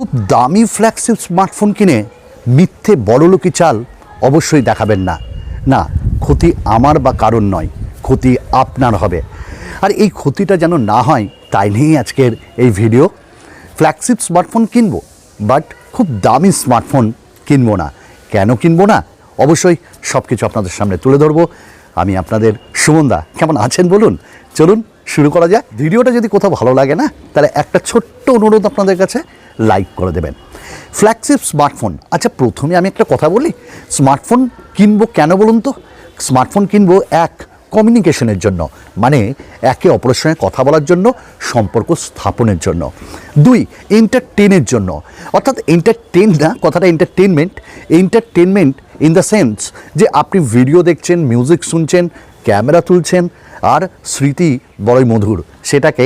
খুব দামি flagship smartphone কিনে মিথ্যে বড়লোকি চাল অবশ্যই দেখাবেন না। না, ক্ষতি আমার বা কারণ নয়, ক্ষতি আপনার হবে। আর এই ক্ষতিটা যেন না হয়, তাই নিয়েই আজকের এই ভিডিও। ফ্ল্যাগশিপ স্মার্টফোন কিনবো, বাট খুব দামি স্মার্টফোন কিনবো না। কেন কিনবো না? অবশ্যই সব কিছু আপনাদের সামনে তুলে ধরবো। আমি আপনাদের সুমনদা, কেমন আছেন বলুন? চলুন, শুরু করা যাক। ভিডিওটা যদি কোথাও ভালো লাগে না, তাহলে একটা ছোট্ট অনুরোধ আপনাদের কাছে। লাইক করে দেবেন। ফ্ল্যাগশিপ স্মার্টফোন আচ্ছা প্রথমে আমি একটা কথা বলি স্মার্টফোন কিনবো কেন বলুন তো? স্মার্টফোন কিনবো এক কমিউনিকেশনের জন্য। মানে একে অপরের সঙ্গে কথা বলার জন্য, সম্পর্ক স্থাপনের জন্য। দুই এন্টারটেনের জন্য। অর্থাৎ এন্টারটেন না, কথাটা entertainment entertainment in the sense যে আপনি ভিডিও দেখছেন মিউজিক শুনছেন ক্যামেরা তুলছেন আর স্মৃতি বড়ই মধুর সেটাকে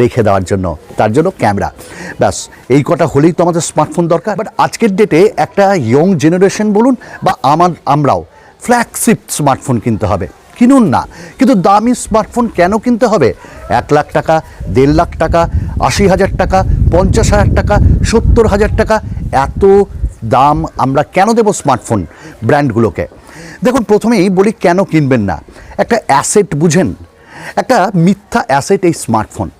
রেখে দেওয়ার জন্য, তার জন্য ক্যামেরা। ব্যাস, এই কটা হলেই তো আমাদের স্মার্টফোন দরকার। বাট আজকের ডেটে একটা ইয়ং জেনারেশন বলুন বা আমার, আমরাও ফ্ল্যাগশিপ স্মার্টফোন কিনতে হবে। কিনুন না, কিন্তু দামি স্মার্টফোন কেন কিনতে হবে? এক লাখ টাকা, দেড় লাখ টাকা, আশি হাজার টাকা, পঞ্চাশ হাজার টাকা, সত্তর হাজার টাকা, এত দাম আমরা কেন দেবো স্মার্টফোন ব্র্যান্ডগুলোকে দেখুন, প্রথমেই বলি কেন কিনবেন না? একটা অ্যাসেট বুঝেন। একটা মিথ্যা অ্যাসেট এই স্মার্টফোন।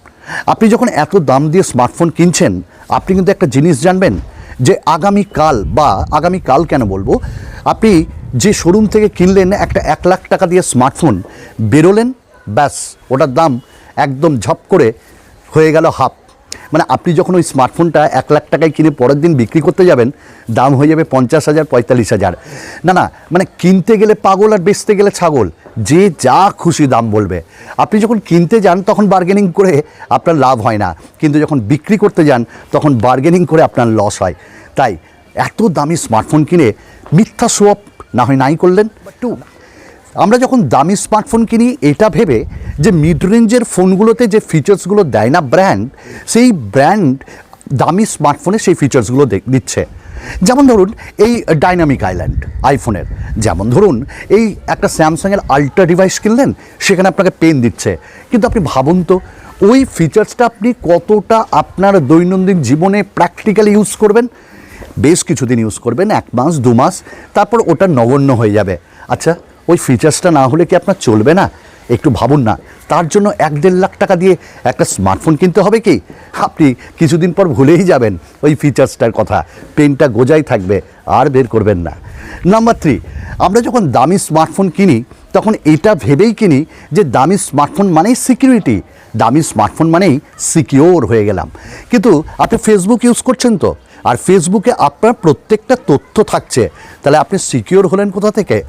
আপনি যখন এত দাম দিয়ে স্মার্টফোন কিনছেন, আপনি কিন্তু একটা জিনিস জানবেন যে আগামীকাল বা আগামীকাল কেন বলব, আপনি যে শোরুম থেকে কিনলেন একটা এক লাখ টাকা দিয়ে স্মার্টফোন, বেরোলেন, ব্যাস, ওটার দাম একদম ঝপ করে হয়ে গেল হাফ। মানে আপনি যখন ওই স্মার্টফোনটা এক লাখ টাকায় কিনে পরের দিন বিক্রি করতে যাবেন, দাম হয়ে যাবে পঞ্চাশ হাজার, পঁয়তাল্লিশ হাজার। না না মানে কিনতে গেলে পাগল আর বেচতে গেলে ছাগল। যে যা খুশি দাম বলবে। আপনি যখন কিনতে যান, তখন বার্গেনিং করে আপনার লাভ হয় না। কিন্তু যখন বিক্রি করতে যান, তখন বার্গেনিং করে আপনার লস হয়। তাই, এত দামি স্মার্টফোন কিনে মিথ্যা সোয়াপ না হয় নাই করলেন? টু আমরা যখন দামি স্মার্টফোন কিনি, এটা ভেবে যে মিড রেঞ্জের ফোনগুলোতে যে ফিচার্সগুলো দেয় না ব্র্যান্ড, সেই ব্র্যান্ড দামি স্মার্টফোনে সেই ফিচার্সগুলো দিচ্ছে। যেমন ধরুন এই ডাইনামিক আইল্যান্ড আইফোনের যেমন ধরুন এই একটা স্যামসাংয়ের আল্ট্রা ডিভাইস কিনলেন, সেখানে আপনাকে পেন দিচ্ছে। কিন্তু আপনি ভাবুন তো, ওই ফিচার্সটা আপনি কতটা আপনার দৈনন্দিন জীবনে প্র্যাকটিক্যালি ইউজ করবেন? বেশ কিছুদিন ইউজ করবেন, এক মাস, দু মাস, তারপর ওটা নগণ্য হয়ে যাবে। আচ্ছা ওই ফিচার্সটা না হলে কি আপনার চলবে না? একটু ভাবুন না। তার জন্য এক দেড় লাখ টাকা দিয়ে একটা স্মার্টফোন কিনতে হবে কি? আপনি কিছুদিন পর ভুলেই যাবেন ওই ফিচার্সটার কথা। পেনটা গোজাই থাকবে, আর বের করবেন না। নাম্বার থ্রি আমরা যখন দামি স্মার্টফোন কিনি, তখন এটা ভেবেই কিনি যে দামি স্মার্টফোন মানেই সিকিউরিটি দামি স্মার্টফোন মানেই সিকিওর হয়ে গেলাম। কিন্তু আপনি ফেসবুক ইউজ করছেন তো? আর ফেসবুকে আপনার প্রত্যেকটা তথ্য থাকছে। তাহলে আপনি সিকিওর হলেন কোথা থেকে?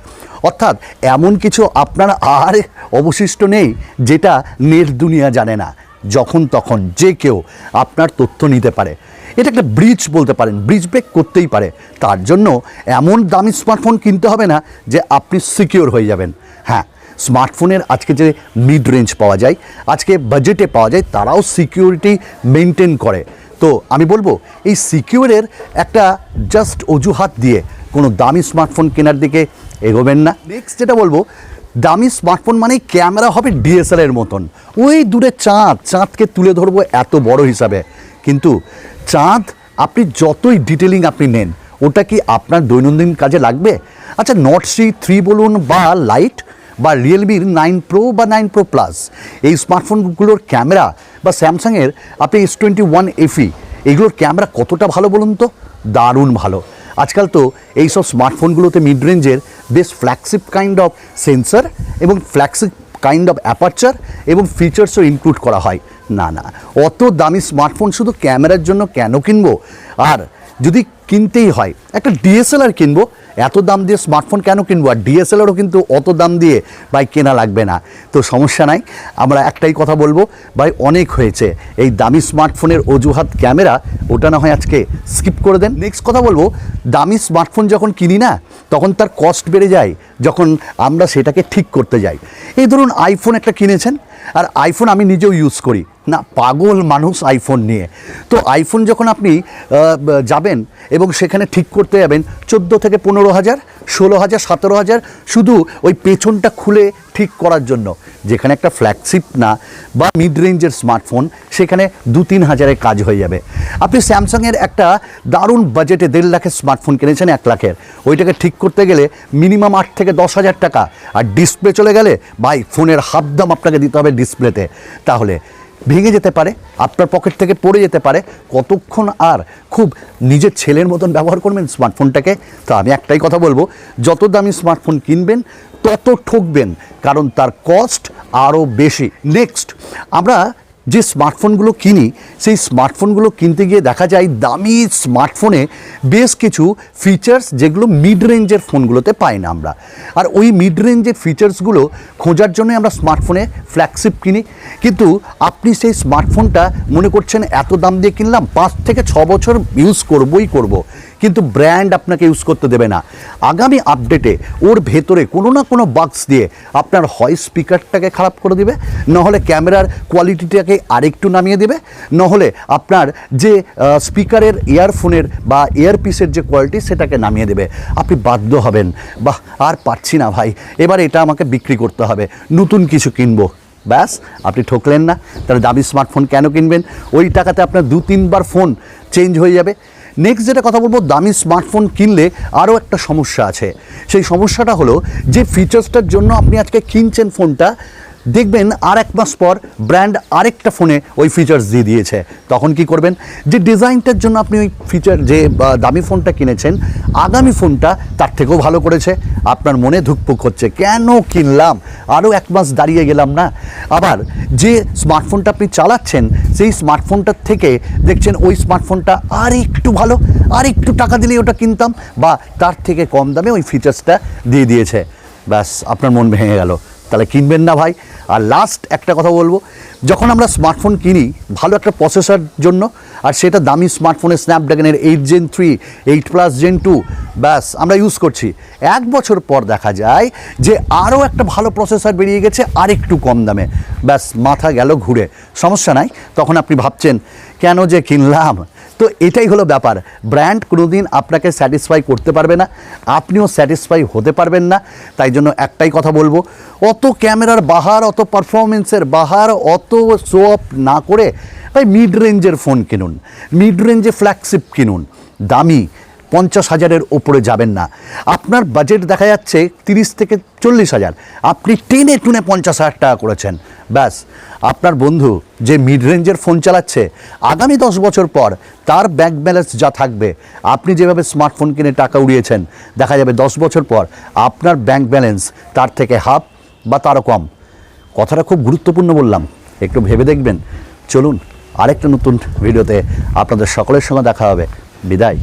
অর্থাৎ এমন কিছু আপনার আর অবশিষ্ট নেই, যেটা নেট দুনিয়া জানে না। যখন তখন যে কেউ আপনার তথ্য নিতে পারে। এটা একটা ব্রিজ বলতে পারেন ব্রিজ ব্রেক করতেই পারে। তার জন্য এমন দামি স্মার্টফোন কিনতে হবে না, যে আপনি সিকিওর হয়ে যাবেন। হ্যাঁ স্মার্টফোনের আজকে যে মিড রেঞ্জ পাওয়া যায়, আজকে বাজেটে পাওয়া যায়, তারাও সিকিউরিটি মেনটেন করে। তো আমি বলব, এই সিকিউরের একটা জাস্ট অজুহাত দিয়ে কোনো দামি স্মার্টফোন কেনার দিকে এগোবেন না। নেক্সট যেটা বলব, দামি স্মার্টফোন মানেই ক্যামেরা হবে ডিএসএলের মতন। ওই দূরে চাঁদ, চাঁদকে তুলে ধরবো এত বড় হিসাবে। কিন্তু চাঁদ, আপনি যতই ডিটেলিং আপনি নেন, ওটা কি আপনার দৈনন্দিন কাজে লাগবে? আচ্ছা নট সি থ্রি বলুন বা লাইট বা রিয়েলমির নাইন প্রো বা নাইন প্রো প্লাস এই স্মার্টফোনগুলোর ক্যামেরা বা স্যামসাংয়ের, আপনি এস টোয়েন্টি ওয়ান এফি এগুলোর ক্যামেরা কতটা ভালো বলুন তো? দারুণ ভালো। আজকাল তো এই সব স্মার্টফোনগুলোতে মিড রেঞ্জের বেশ ফ্ল্যাগশিপ কাইন্ড অফ সেন্সার এবং ফ্ল্যাগশিপ কাইন্ড অফ অ্যাপারচার এবং ফিচার্সও ইনক্লুড করা হয়। না না, অত দামি স্মার্টফোন শুধু ক্যামেরার জন্য কেন কিনবো? আর যদি কিনতেই হয়, একটা ডিএসএলআর কিনবো, এত দাম দিয়ে স্মার্টফোন কেন কিনবো? আর ডিএসএলআরও কিন্তু অত দাম দিয়ে ভাই কেনা লাগবে না। তো সমস্যা নাই, আমরা একটাই কথা বলব, ভাই অনেক হয়েছে। এই দামি স্মার্টফোনের অজুহাত ক্যামেরা, ওটা না হয় আজকে স্কিপ করে দেন। নেক্সট কথা বলব, দামি স্মার্টফোন যখন কিনি না, তখন তার কস্ট বেড়ে যায়, যখন আমরা সেটাকে ঠিক করতে যাই। এই ধরুন আইফোন একটা কিনেছেন আর আইফোন আমি নিজেও ইউজ করি। না, পাগল মানুষ আইফোন নিয়ে। তো আইফোন যখন আপনি যাবেন এবং সেখানে ঠিক করতে যাবেন, চোদ্দ থেকে পনেরো হাজার ষোলো হাজার, সতেরো হাজার শুধু ওই পেছনটা খুলে ঠিক করার জন্য। যেখানে একটা ফ্ল্যাগশিপ না বা মিড রেঞ্জের স্মার্টফোন সেখানে দু তিন হাজারের কাজ হয়ে যাবে। আপনি স্যামসাংয়ের একটা দারুণ বাজেটে দেড় লাখের স্মার্টফোন কিনেছেন, এক লাখের। ওইটাকে ঠিক করতে গেলে মিনিমাম আট থেকে দশ হাজার টাকা। আর ডিসপ্লে চলে গেলে, ভাই ফোনের হাফ দাম আপনাকে দিতে হবে ডিসপ্লেতে তাহলে ভেঙে যেতে পারে, আপনার পকেট থেকে পড়ে যেতে পারে, কতক্ষণ আর খুব নিজের ছেলের মতন ব্যবহার করবেন স্মার্টফোনটাকে? তো আমি একটাই কথা বলব, যত দামি স্মার্টফোন কিনবেন, তত ঠকবেন, কারণ তার কস্ট আরও বেশি। নেক্সট আমরা যে স্মার্টফোনগুলো কিনি, সেই স্মার্টফোনগুলো কিনতে গিয়ে দেখা যায় দামি স্মার্টফোনে বেশ কিছু ফিচার্স যেগুলো মিড রেঞ্জের ফোনগুলোতে পাই না আমরা। আর ওই মিড রেঞ্জের ফিচার্সগুলো খোঁজার জন্য আমরা স্মার্টফোনে ফ্ল্যাগশিপ কিনি। কিন্তু আপনি সেই স্মার্টফোনটা মনে করছেন এত দাম দিয়ে কিনলাম, পাঁচ থেকে ছ বছর ইউজ করবই করব। কিন্তু ব্র্যান্ড আপনাকে ইউজ করতে দেবে না। আগামী আপডেটে ওর ভেতরে কোনো না কোনো বাক্স দিয়ে আপনার হয় স্পিকারটাকে খারাপ করে দিবে। নাহলে ক্যামেরার কোয়ালিটিটাকে আরেকটু নামিয়ে দেবে। নহলে আপনার যে স্পিকারের ইয়ারফোনের বা ইয়ারপিসের যে কোয়ালিটি সেটাকে নামিয়ে দেবে। আপনি বাধ্য হবেন। বাহ, আর পারছি না ভাই। এবার এটা আমাকে বিক্রি করতে হবে। নতুন কিছু কিনবো। ব্যাস, আপনি ঠকলেন না। তাহলে দামি স্মার্টফোন কেন কিনবেন? ওই টাকাতে আপনার দু, তিনবার ফোন চেঞ্জ হয়ে যাবে। নেক্সট যেটা কথা বলব, দামি স্মার্টফোন কিনলে আরও একটা সমস্যা আছে। সেই সমস্যাটা হলো, যে ফিচার্সটার জন্য আপনি আজকে কিনছেন ফোনটা দেখবেন আর এক মাস পর ব্র্যান্ড আরেকটা ফোনে ওই ফিচার্স দিয়ে দিয়েছে। তখন কি করবেন? যে ডিজাইনটার জন্য আপনি ওই ফিচার যে দামি ফোনটা কিনেছেন, আগামী ফোনটা তার থেকেও ভালো করেছে। আপনার মনে ধুকপুক হচ্ছে। কেন কিনলাম? আরও এক মাস দাঁড়িয়ে গেলাম না। আবার যে স্মার্টফোনটা আপনি চালাচ্ছেন, সেই স্মার্টফোনটার থেকে দেখছেন ওই স্মার্টফোনটা আর একটু ভালো আর একটু টাকা দিলেই ওটা কিনতাম, বা তার থেকে কম দামে ওই ফিচার্সটা দিয়ে দিয়েছে। ব্যাস, আপনার মন ভেঙে গেল। তাহলে কিনবেন না ভাই। আর লাস্ট একটা কথা বলব, যখন আমরা স্মার্টফোন কিনি, ভালো একটা প্রসেসর জন্য, আর সেটা দামি স্মার্টফোনের স্ন্যাপড্রাগনের eight gen three eight plus gen two ব্যাস, আমরা ইউজ করছি। এক বছর পর দেখা যায় যে আরও একটা ভালো প্রসেসর বেরিয়ে গেছে আর একটু কম দামে। ব্যাস, মাথা গেল ঘুরে। সমস্যা নাই, তখন আপনি ভাবছেন, কেন যে কিনলাম? তো এটাই হলো ব্যাপার। ব্র্যান্ড কোনোদিন আপনাকে স্যাটিসফাই করতে পারবে না, আপনিও স্যাটিসফাই হতে পারবেন না, তাই জন্য একটাই কথা বলব, অত ক্যামেরার বাহার, অত পারফরমেন্সের বাহার, অত শো অফ না করে ভাই মিড রেঞ্জের ফোন কিনুন মিড রেঞ্জে ফ্ল্যাগশিপ কিনুন, দামি পঞ্চাশ হাজারের ওপরে যাবেন না। আপনার বাজেট দেখা যাচ্ছে তিরিশ থেকে চল্লিশ হাজার। আপনি টেনে টুনে পঞ্চাশ হাজার টাকা করেছেন। ব্যাস। আপনার বন্ধু যে মিড রেঞ্জের ফোন চালাচ্ছে, আগামী দশ বছর পর তার ব্যাংক ব্যালেন্স যা থাকবে, আপনি যেভাবে স্মার্টফোন কিনে টাকা উড়িয়েছেন, দেখা যাবে দশ বছর পর আপনার ব্যাংক ব্যালেন্স তার থেকে হাফ বা তারও কম। কথাটা খুব গুরুত্বপূর্ণ বললাম। একটু ভেবে দেখবেন। চলুন, আরেকটা নতুন ভিডিওতে আপনাদের সকলের সঙ্গে দেখা হবে। বিদায়।